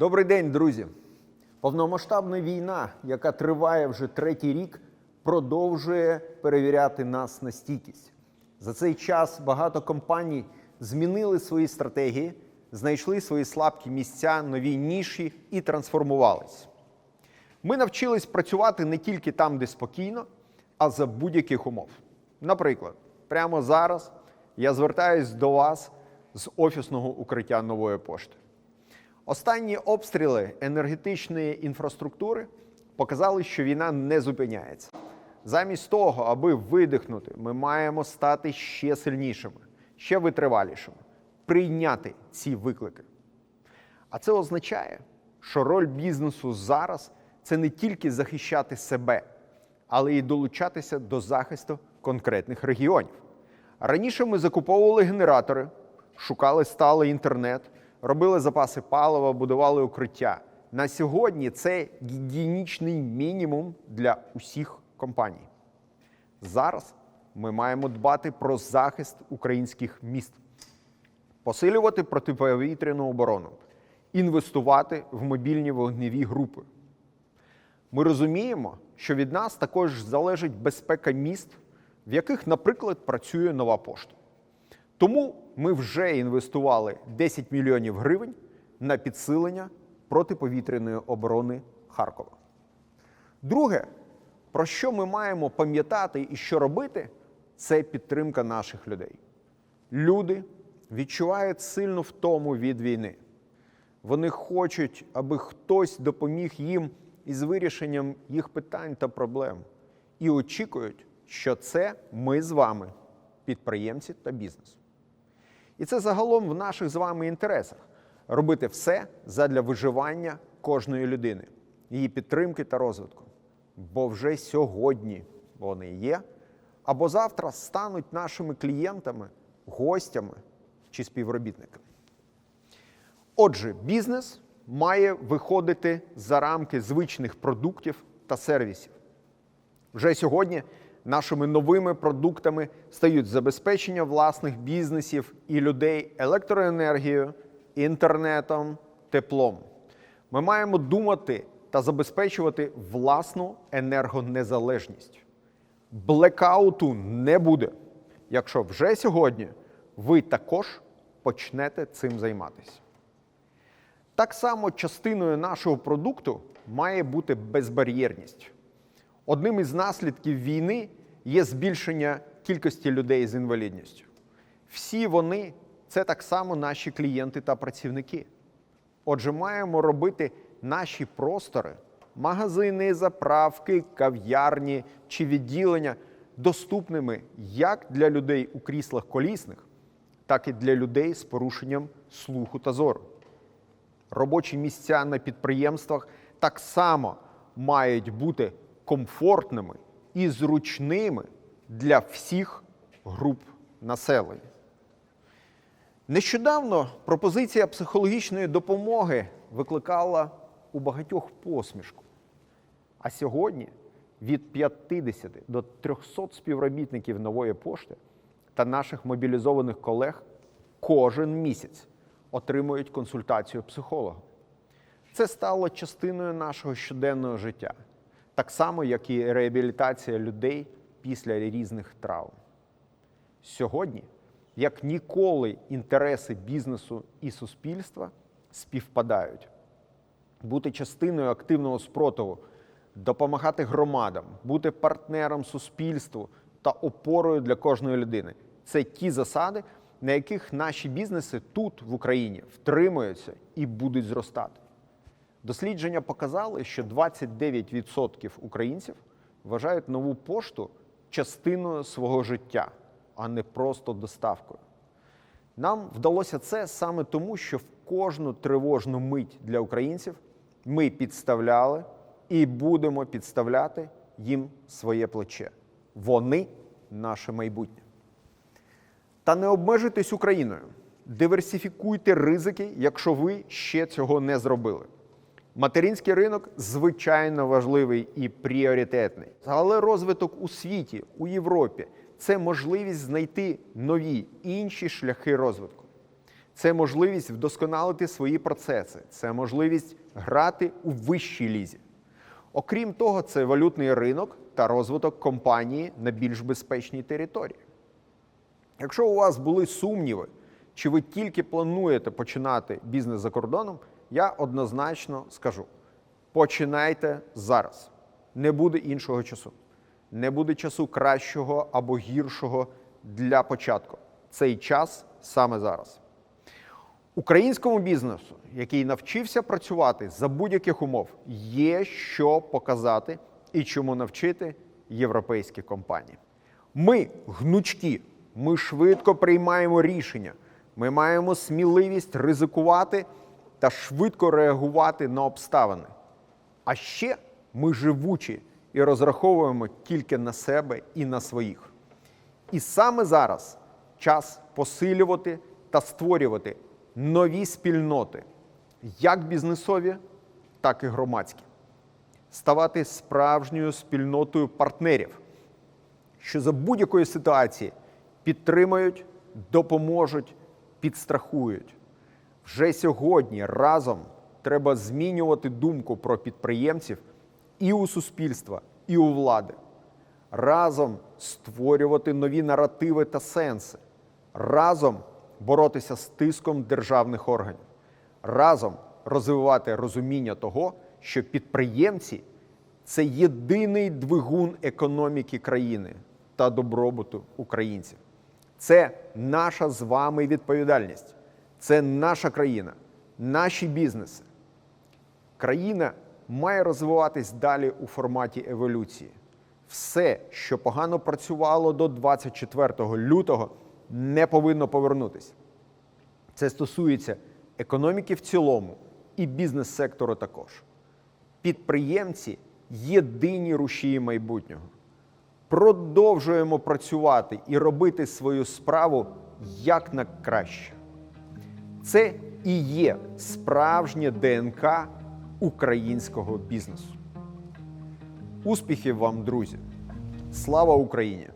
Добрий день, друзі! Повномасштабна війна, яка триває вже третій рік, продовжує перевіряти нас на стійкість. За цей час багато компаній змінили свої стратегії, знайшли свої слабкі місця, нові ніші і трансформувались. Ми навчились працювати не тільки там, де спокійно, а за будь-яких умов. Наприклад, прямо зараз я звертаюсь до вас з офісного укриття нової пошти. Останні обстріли енергетичної інфраструктури показали, що війна не зупиняється. Замість того, аби видихнути, ми маємо стати ще сильнішими, ще витривалішими, прийняти ці виклики. А це означає, що роль бізнесу зараз це не тільки захищати себе, але й долучатися до захисту конкретних регіонів. Раніше ми закуповували генератори, шукали сталий інтернет, робили запаси палива, будували укриття. На сьогодні це гігієнічний мінімум для усіх компаній. Зараз ми маємо дбати про захист українських міст, посилювати протиповітряну оборону, інвестувати в мобільні вогневі групи. Ми розуміємо, що від нас також залежить безпека міст, в яких, наприклад, працює нова пошта. Тому ми вже інвестували 10 мільйонів гривень на підсилення протиповітряної оборони Харкова. Друге, про що ми маємо пам'ятати і що робити, це підтримка наших людей. Люди відчувають сильну втому від війни. Вони хочуть, аби хтось допоміг їм із вирішенням їх питань та проблем. І очікують, що це ми з вами, підприємці та бізнес. І це загалом в наших з вами інтересах робити все задля виживання кожної людини, її підтримки та розвитку. Бо вже сьогодні вони є, або завтра стануть нашими клієнтами, гостями чи співробітниками. Отже, бізнес має виходити за рамки звичних продуктів та сервісів. Вже сьогодні нашими новими продуктами стають забезпечення власних бізнесів і людей електроенергією, інтернетом, теплом. Ми маємо думати та забезпечувати власну енергонезалежність. Блекауту не буде, якщо вже сьогодні ви також почнете цим займатися. Так само частиною нашого продукту має бути безбар'єрність. Одним із наслідків війни є збільшення кількості людей з інвалідністю. Всі вони це так само наші клієнти та працівники. Отже, маємо робити наші простори, магазини, заправки, кав'ярні чи відділення доступними як для людей у кріслах колісних, так і для людей з порушенням слуху та зору. Робочі місця на підприємствах так само мають бути комфортними і зручними для всіх груп населення. Нещодавно пропозиція психологічної допомоги викликала у багатьох посмішку. А сьогодні від 50 до 300 співробітників нової пошти та наших мобілізованих колег кожен місяць отримують консультацію психолога. Це стало частиною нашого щоденного життя, так само, як і реабілітація людей після різних травм. Сьогодні, як ніколи, інтереси бізнесу і суспільства співпадають. Бути частиною активного спротиву, допомагати громадам, бути партнером суспільству та опорою для кожної людини це ті засади, на яких наші бізнеси тут, в Україні, втримуються і будуть зростати. Дослідження показали, що 29% українців вважають нову пошту частиною свого життя, а не просто доставкою. Нам вдалося це саме тому, що в кожну тривожну мить для українців ми підставляли і будемо підставляти їм своє плече. Вони наше майбутнє. Та не обмежуйтесь Україною. Диверсифікуйте ризики, якщо ви ще цього не зробили. Материнський ринок звичайно важливий і пріоритетний, але розвиток у світі, у Європі це можливість знайти нові інші шляхи розвитку. Це можливість вдосконалити свої процеси, це можливість грати у вищій лізі. Окрім того, це валютний ринок та розвиток компанії на більш безпечній території. Якщо у вас були сумніви, чи ви тільки плануєте починати бізнес за кордоном, я однозначно скажу: починайте зараз. Не буде іншого часу. Не буде часу кращого або гіршого для початку. Цей час саме зараз. Українському бізнесу, який навчився працювати за будь-яких умов, є що показати і чому навчити європейські компанії. Ми гнучкі, ми швидко приймаємо рішення, ми маємо сміливість ризикувати та швидко реагувати на обставини. А ще ми живучі і розраховуємо тільки на себе і на своїх. І саме зараз час посилювати та створювати нові спільноти, як бізнесові, так і громадські, ставати справжньою спільнотою партнерів, що за будь-якої ситуації підтримують, допоможуть, підстрахують. Вже сьогодні разом треба змінювати думку про підприємців і у суспільства, і у влади. Разом створювати нові наративи та сенси, разом боротися з тиском державних органів, разом розвивати розуміння того, що підприємці це єдиний двигун економіки країни та добробуту українців. Це наша з вами відповідальність, це наша країна, наші бізнеси. Країна має розвиватись далі у форматі еволюції. Все, що погано працювало до 24 лютого, не повинно повернутися. Це стосується економіки в цілому і бізнес-сектору також. Підприємці єдині рушії майбутнього. Продовжуємо працювати і робити свою справу як на краще. Це і є справжнє ДНК українського бізнесу. Успіхів вам, друзі! Слава Україні!